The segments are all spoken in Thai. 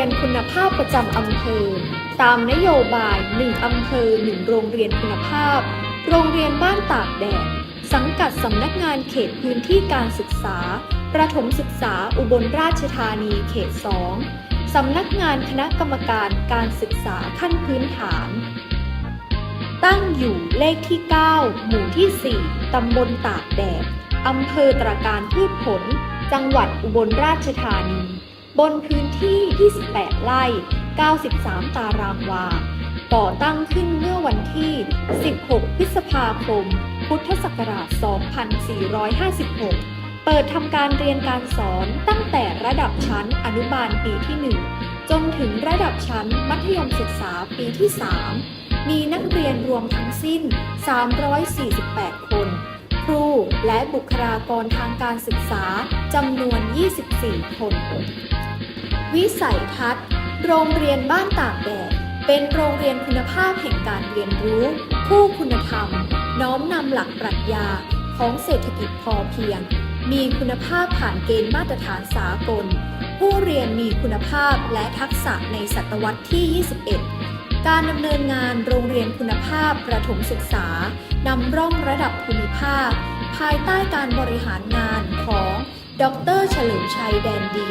รียนคุณภาพประจำอำเภอ ตามนโยบาย 1 อำเภอ 1 โรงเรียนคุณภาพ โรงเรียนบ้านตากแดด สังกัดสำนักงานเขตพื้นที่การศึกษา ประถมศึกษาอุบลราชธานีเขต 2 สำนักงานคณะกรรมการการศึกษาขั้นพื้นฐาน ตั้งอยู่เลขที่ 9 หมู่ที่ 4 ตำบลตากแดด อำเภอตราการพืชผล จังหวัดอุบลราชธานี บนพื้นที่ 28 ไร่ 93 ตารางวา ก่อตั้งขึ้นเมื่อวันที่ 16 พฤษภาคม พุทธศักราช 2456 เปิดทำการเรียนการสอนตั้งแต่ระดับชั้นอนุบาลปีที่ 1 จนถึงระดับชั้นมัธยมศึกษาปีที่ 3 มีนักเรียนรวมทั้งสิ้น 348 คน ครูและบุคลากรทางการศึกษาจำนวน 24 คน วิสัยทัศน์ โรงเรียนบ้านตากแดด เป็นโรงเรียนคุณภาพแห่งการเรียนรู้คู่คุณธรรม น้อมนำหลักปรัชญาของเศรษฐกิจพอเพียง มีคุณภาพผ่านเกณฑ์มาตรฐานสากล ผู้เรียนมีคุณภาพและทักษะในศตวรรษที่ 21 การดำเนินงานโรงเรียนคุณภาพประถมศึกษานำร่องระดับภูมิภาค ภายใต้การบริหารงานของ ดรเฉลิมชัยแดนดี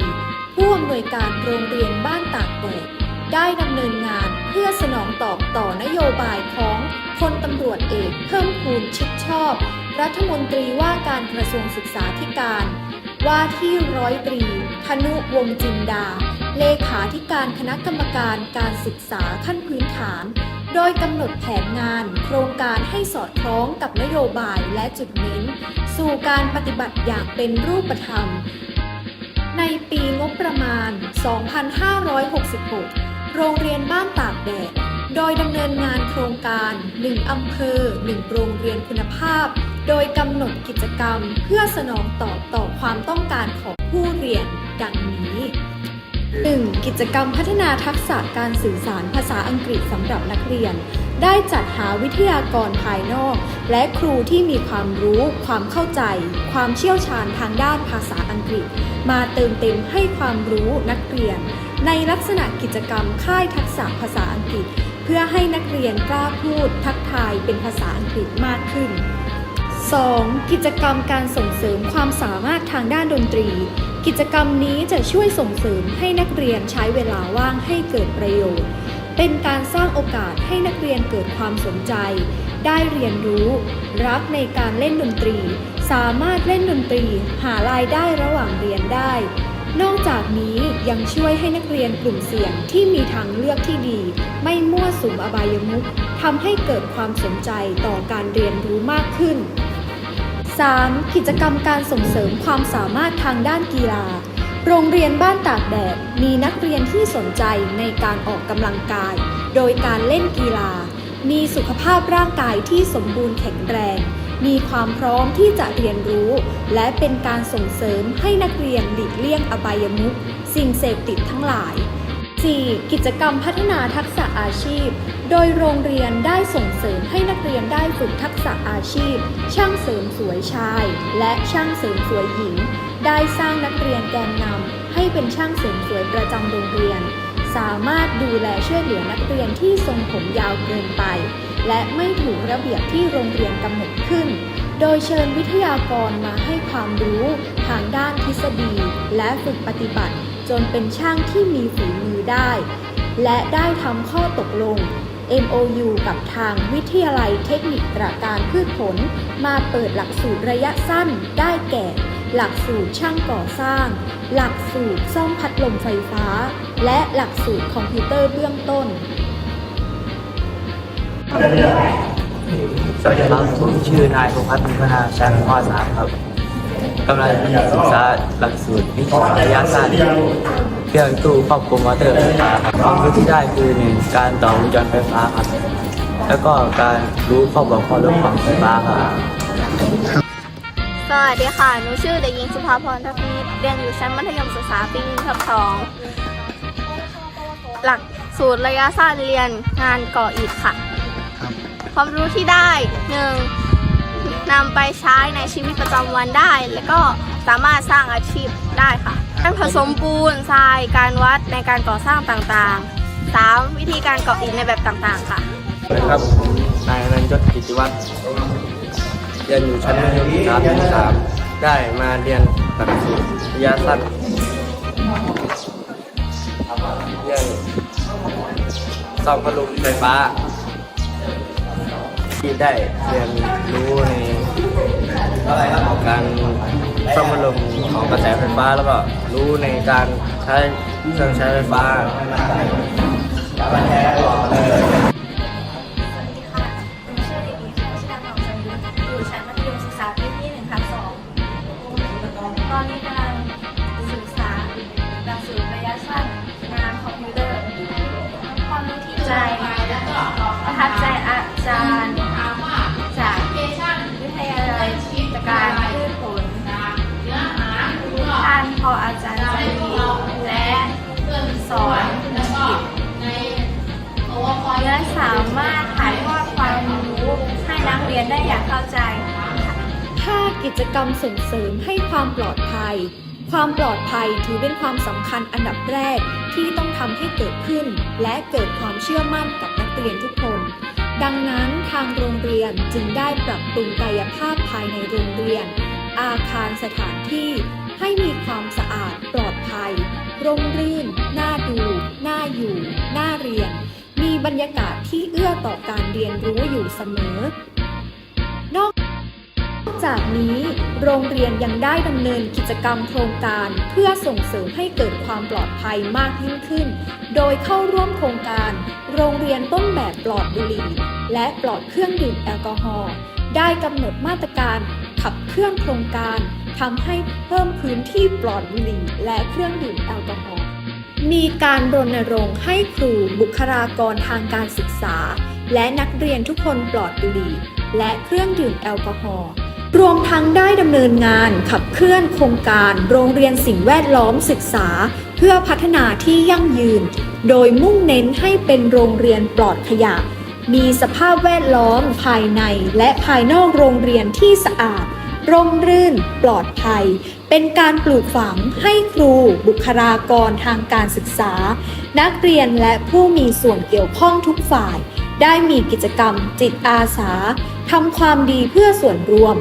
ผู้อำนวยการโรงเรียนบ้านตากแดดได้ดำเนินงานเพื่อสนองตอบต่อนโยบายของพลตำรวจเอกเพิ่มพูนชิดชอบ รัฐมนตรีว่าการกระทรวงศึกษาธิการ ว่าที่ร้อยตรีธนุวงจินดา เลขาธิการคณะกรรมการการศึกษาขั้นพื้นฐานโดยกำหนดแผนงานโครงการให้สอดคล้องกับนโยบายและจุดเน้น สู่การปฏิบัติอย่างเป็นรูปธรรม ในปีงบประมาณ 2566 โรงเรียนบ้านตากแดด โดยดำเนินงานโครงการ 1 อำเภอ 1 โรงเรียนคุณภาพ โดยกำหนดกิจกรรมเพื่อสนองตอบต่อความต้องการของผู้เรียนดังนี้ 1. กิจกรรมพัฒนาทักษะการสื่อสารภาษาอังกฤษสำหรับนักเรียน ได้จัดหาวิทยากรภายนอก และครูที่มีความรู้ ความเข้าใจ ความเชี่ยวชาญทางด้านภาษาอังกฤษ มาเติมเต็มให้ความรู้นักเรียน ในลักษณะกิจกรรมค่ายทักษะภาษาอังกฤษ เพื่อให้นักเรียนกล้าพูดทักทายเป็นภาษาอังกฤษมากขึ้น 2. กิจกรรมการส่งเสริมความสามารถทางด้านดนตรี กิจกรรมนี้จะช่วยส่งเสริมให้นักเรียนใช้เวลาว่างให้เกิดประโยชน์ เป็นการสร้างโอกาสให้นักเรียนเกิดความสนใจ ได้เรียนรู้ รักในการเล่นดนตรี สามารถเล่นดนตรี หารายได้ระหว่างเรียนได้ นอกจากนี้ยังช่วยให้นักเรียนกลุ่มเสี่ยงที่มีทางเลือกที่ดี ไม่มั่วสุมอบายมุขทำให้เกิดความสนใจต่อการเรียนรู้มากขึ้น 3. กิจกรรมการส่งเสริมความสามารถทางด้านกีฬา โรงเรียนบ้านตากแดดมีนักเรียนที่สนใจในการออกกำลังกาย โดยการเล่นกีฬา มีสุขภาพร่างกายที่สมบูรณ์แข็งแรง มีความพร้อมที่จะเรียนรู้ และเป็นการส่งเสริมให้นักเรียนหลีกเลี่ยงอบายมุขสิ่งเสพติดทั้งหลาย 4. กิจกรรมพัฒนาทักษะอาชีพ โดยโรงเรียนได้ส่งเสริมให้นักเรียนได้ฝึกทักษะอาชีพ ช่างเสริมสวยชาย และช่างเสริมสวยหญิง ได้สร้างนักเรียนแกนนำให้เป็นช่างเสริมสวยประจำโรงเรียน สามารถดูแลช่วยเหลือนักเรียนที่ทรงผมยาวเกินไป และไม่ถูกระเบียบที่โรงเรียนกำหนดขึ้น โดยเชิญวิทยากรมาให้ความรู้ทางด้านทฤษฎี และฝึกปฏิบัติ จนเป็นช่างที่มีฝีมือ ได้ และได้ทำข้อตกลง MOU กับทางวิทยาลัยเทคนิคตราการพืชผล มาเปิดหลักสูตรระยะสั้นได้แก่ หลักสูตรช่างก่อสร้าง หลักสูตรซ่อมพัดลมไฟฟ้า และหลักสูตรคอมพิวเตอร์เบื้องต้นสวัสดีครับผมชื่อนายพงพัฒน์มีพัฒนาชั้นม .3 ครับกำลังศึกษาหลักสูตรวิชาระยะสั้น เครื่องตู้ควบคุมมอเตอร์ไฟฟ้าความรู้ที่ได้คือหนึ่งการต่อวงจรไฟฟ้าครับแล้วก็การรู้ข้อบกพร่องเรื่องของไฟฟ้าครับสวัสดีค่ะ หนูชื่อเด็กหญิงสุภาพรทัพนิดเรียนอยู่ชั้นมัธยมศึกษาปีหนึ่งทับสองหลักสูตรระยะสั้นเรียนงานก่ออิฐค่ะ ความรู้ที่ได้หนึ่งนำไปใช้ในชีวิตประจำวันได้ แล้วก็สามารถสร้างอาชีพได้ค่ะ การผสมปูนทรายการวัดในการก่อสร้างต่างๆ 3. วิธีการก่ออิฐในแบบต่างๆ ค่ะครับ นายอนันต์ยศกิติวัฒน์เรียนอยู่ชั้นมัธยมศึกษาปีสามได้มาเรียนหลักสูตรระยะสั้นเรื่องซ่อมพัดลมไฟฟ้า ที่ได้เรียนรู้ในการ ซ่อมพัดลมของกระแสไฟฟ้าแล้วก็รู้ในการใช้เครื่องใช้ไฟฟ้า กิจกรรมส่งเสริมให้ความปลอดภัย ความปลอดภัยถือเป็นความสำคัญอันดับแรกที่ต้องทำให้เกิดขึ้น และเกิดความเชื่อมั่นกับนักเรียนทุกคน ดังนั้นทางโรงเรียนจึงได้ปรับปรุงกายภาพภายในโรงเรียน อาคารสถานที่ให้มีความสะอาดปลอดภัย ร่มรื่น น่าดู น่าอยู่ น่าเรียน มีบรรยากาศที่เอื้อต่อการเรียนรู้อยู่เสมอ จากนี้ โรงเรียนยังได้ดำเนินกิจกรรมโครงการเพื่อส่งเสริมให้เกิดความปลอดภัยมากยิ่งขึ้น โดยเข้าร่วมโครงการ โรงเรียนต้นแบบปลอดบุหรี่และปลอดเครื่องดื่มแอลกอฮอล์ได้กำหนดมาตรการขับเคลื่อนโครงการทำให้เพิ่มพื้นที่ปลอดบุหรี่และเครื่องดื่มแอลกอฮอล์มีการรณรงค์ให้ครูบุคลากรทางการศึกษา และนักเรียนทุกคนปลอดบุหรี่และเครื่องดื่มแอลกอฮอล์ รวมทั้งได้ดำเนินงานขับเคลื่อนโครงการโรงเรียนสิ่งแวดล้อมศึกษา เพื่อพัฒนาที่ยั่งยืน โดยมุ่งเน้นให้เป็นโรงเรียนปลอดขยะ มีสภาพแวดล้อมภายในและภายนอกโรงเรียนที่สะอาด ร่มรื่น ปลอดภัย เป็นการปลูกฝังให้ครู บุคลากรทางการศึกษา นักเรียนและผู้มีส่วนเกี่ยวข้องทุกฝ่าย ได้มีกิจกรรมจิตอาสา ทำความดีเพื่อส่วนรวม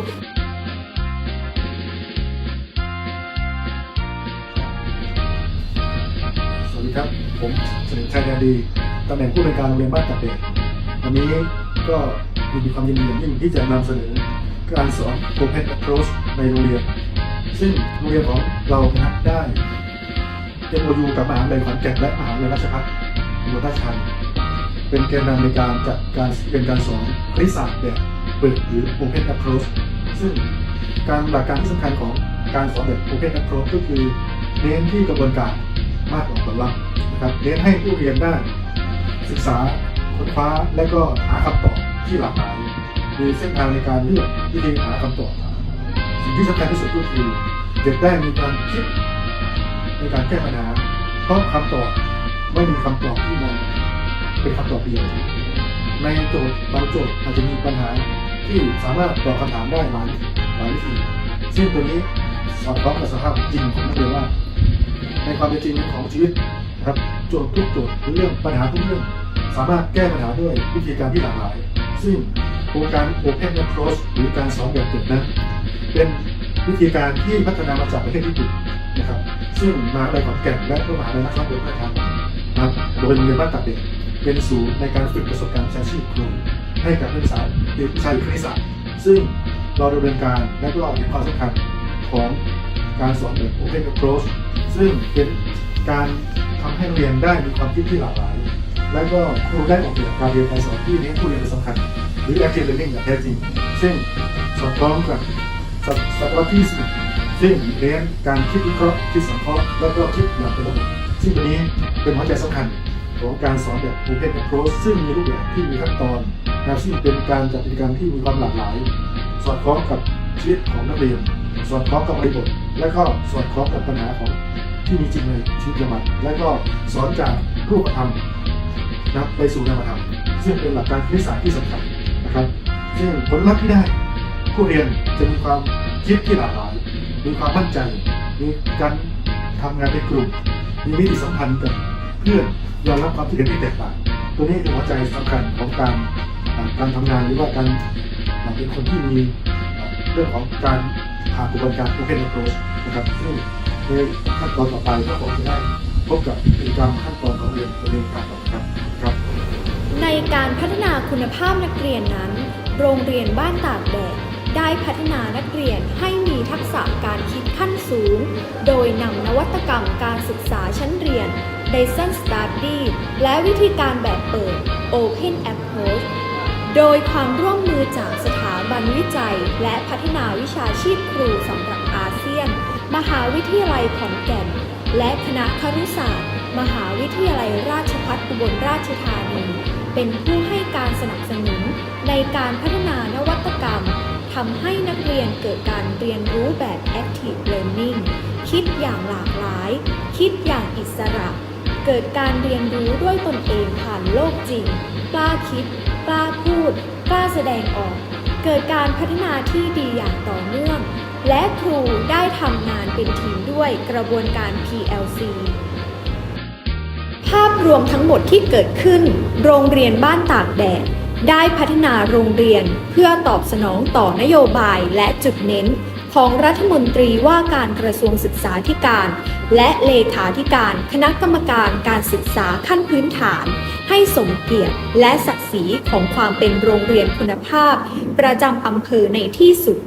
สวัสดีครับ ผมเฉลิมชัยยาดีตำแหน่งผู้ในวยการโรงเรียนบ้านตัดเด็กวันนี้ก็มีความยินดีอย่างยิ่งที่จะนำเสนอการสอน Open Approach ในโรงเรียน ซึ่งโรงเรียนของเรานะได้ MOU กับมหาวิทยาลัยขอนแก่นและมหาวิทยาลัยราชภัฏอุบลราชธานีเป็นแกนนำในการจัดการเป็นการสอนคณิตศาสตร์แบบ เปิดหรือ Open Approach ซึ่งการหลักการที่สำคัญของการสอนแบบ Open Approach ก็คือเน้นที่กระบวนการมากกว่าผลลัพธ์นะครับเน้นให้ผู้เรียนได้ ศึกษาค้นคว้าและก็หาคำตอบที่หลากหลายมีเส้นทางในการเลือกวิธีหาคำตอบสิ่งที่สำคัญที่สุดก็คือเด็กได้มีการคิดในการแก้ปัญหาเพราะคำตอบไม่มีคำตอบที่มันเป็นคำตอบเดียวในโจทย์บางโจทย์อาจจะมีปัญหา ที่สามารถตอบคำถามได้หลายหลายวิธีซึ่งตัวนี้สอดคล้องกับสภาพจริงของนักเรียนว่า ในความเป็นจริงของชีวิตนะครับโจทย์ทุกโจทย์หรือเรื่องปัญหาทุกเรื่อง สามารถแก้ปัญหาด้วยวิธีการที่หลากหลาย ซึ่งโครงการ Open Approach หรือการสอนแบบเปิดนั้น เป็นวิธีการที่พัฒนามาจากประเทศญี่ปุ่นนะครับ ซึ่งมาวิทยาลัยขอนแก่นและก็มหาวิทยาลัยราชภัฏอุบลราชธานีนะครับโดยโรงเรียนบ้านตัดเด็กเป็นศูนย์ในการฝึกประสบการณ์วิชาชีพครู ให้กับนักศึกษาเด็กวิชาคณิตศาสตร์ซึ่งเราดำเนินการและก็เห็นความสำคัญของการสอนแบบ Open Approach ซึ่งเป็นการทำให้เรียนได้มีความคิดที่หลากหลาย และก็ครูได้ออกแบบการเรียนการสอนที่เน้นผู้เรียนเป็นสำคัญ หรือ active learning อย่างแท้จริง ซึ่งสอดคล้องกับศตศตวรรษที่สิบซึ่งเน้นการคิดวิเคราะห์คิดสังเคราะห์แล้วก็คิดอย่างเป็นระบบซึ่งตัวนี้เป็นหัวใจสำคัญของการสอนแบบ Open Approach ซึ่งมีรูปแบบที่มีขั้นตอน นะซึ่งเป็นการจัดกิจกรรมที่มีความหลากหลาย สอดคล้องกับชีวิตของนักเรียน สอดคล้องกับบริบท และก็สอดคล้องกับปัญหาของที่มีจริงในชีวิตประจำวันและก็สอนจากรูปธรรมนะไปสู่นามธรรมซึ่งเป็นหลักการคณิตศาสตร์ที่สำคัญนะครับซึ่งผลลัพธ์ที่ได้ ผู้เรียนจะมีความคิดที่หลากหลาย มีความมั่นใจ มีการทำงานเป็นกลุ่ม มีมิติสัมพันธ์กับเพื่อนยอมรับความคิดเห็นที่แตกต่าง ตัวนี้คือหัวใจสำคัญของการ การทำงานหรือว่าการเป็นคนที่มีเรื่องของการผ่านกระบวนการ Open Approach นะครับซึ่งในขั้นตอนต่อไปก็คงจะได้พบกับกิจกรรมขั้นตอนของเรียนดำเนินการต่อครับครับ ในการพัฒนาคุณภาพนักเรียนนั้น โรงเรียนบ้านตากแดดได้พัฒนานักเรียนให้มีทักษะการคิดขั้นสูง โดยนำนวัตกรรมการศึกษาชั้นเรียน Dyson Study และวิธีการแบบเปิด Open Approach โดยความร่วมมือจากสถาบันวิจัย และพัฒนาวิชาชีพครูสำหรับอาเซียน มหาวิทยาลัยขอนแก่น และคณะครุศาสตร์ มหาวิทยาลัยราชภัฏอุบลราชธานี เป็นผู้ให้การสนับสนุนในการพัฒนานวัตกรรมทำให้นักเรียนเกิดการเรียนรู้แบบ active learning คิดอย่างหลากหลาย คิดอย่างอิสระ เกิดการเรียนรู้ด้วยตนเองผ่านโลกจริง กล้าคิด กล้าพูด กล้าแสดงออก เกิดการพัฒนาที่ดีอย่างต่อเนื่อง และครูได้ทำงานเป็นทีมด้วยกระบวนการ PLC ภาพรวมทั้งหมดที่เกิดขึ้น โรงเรียนบ้านตากแดดได้พัฒนาโรงเรียนเพื่อตอบสนองต่อนโยบายและจุดเน้น ของรัฐมนตรีว่าการกระทรวงศึกษาธิการ และเลขาธิการคณะกรรมการการศึกษาขั้นพื้นฐาน ให้สมเกียรติและศัีของความเป็นโรงเรียนคุณภาพ ประจำอำเภอในที่สุด